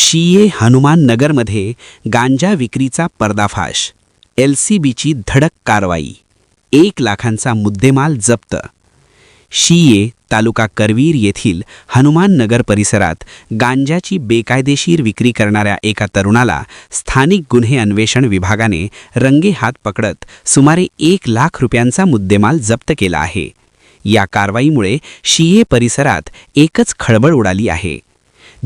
शीए हनुमान नगरमध्ये गांजा विक्रीचा पर्दाफाश एल सी बीची धडक कारवाई एक लाखांचा मुद्देमाल जप्त. शीए तालुका करवीर येथील हनुमान नगर परिसरात गांजाची बेकायदेशीर विक्री करणाऱ्या एका तरुणाला स्थानिक गुन्हे अन्वेषण विभागाने रंगे हात पकडत सुमारे एक लाख रुपयांचा मुद्देमाल जप्त केला आहे. या कारवाईमुळे शीए परिसरात एकच खळबळ उडाली आहे.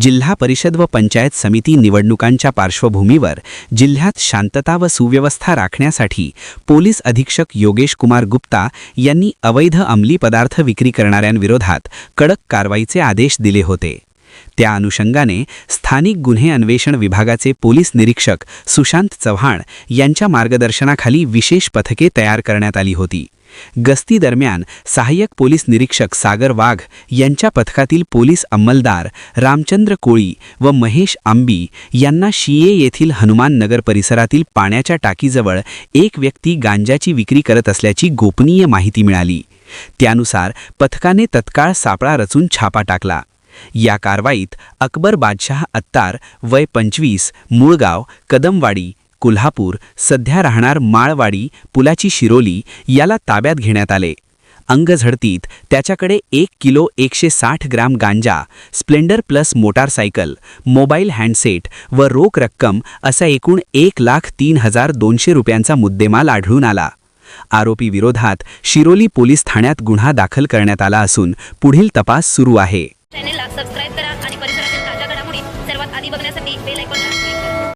जिल्हा परिषद व पंचायत समिती निवडणुकांच्या पार्श्वभूमीवर जिल्ह्यात शांतता व सुव्यवस्था राखण्यासाठी पोलीस अधीक्षक योगेश कुमार गुप्ता यांनी अवैध अंमली पदार्थ विक्री करणाऱ्यांविरोधात कडक कारवाईचे आदेश दिले होते. त्या अनुषंगाने स्थानिक गुन्हे अन्वेषण विभागाचे पोलीस निरीक्षक सुशांत चव्हाण यांच्या मार्गदर्शनाखाली विशेष पथके तयार करण्यात आली होती. गस्तीदरम्यान सहाय्यक पोलीस निरीक्षक सागर वाघ यांच्या पथकातील पोलीस अंमलदार रामचंद्र कोळी व महेश आंबी यांना शिये येथील हनुमान नगर परिसरातील पाण्याच्या टाकीजवळ एक व्यक्ती गांजाची विक्री करत असल्याची गोपनीय माहिती मिळाली. त्यानुसार पथकाने तत्काळ सापळा रचून छापा टाकला. या कारवाईत अकबर बादशाह अत्तार वय पंचवीस मुळगाव कदमवाडी कोल्हापूर सध्या राहणार माळवाडी पुलाची शिरोली याला ताब्यात घेण्यात आले. अंग झडतीत त्याच्याकडे एक किलो एकशे साठ ग्राम गांजा Splendor plus motorcycle mobile handset व रोख रक्कम असा एकूण एक लाख तीन हजार दोनशे रुपयांचा मुद्देमाल आढळून आला. आरोपी विरोधात शिरोली पोलीस ठाण्यात गुन्हा दाखल करण्यात आला असून पुढील तपास सुरू आहे.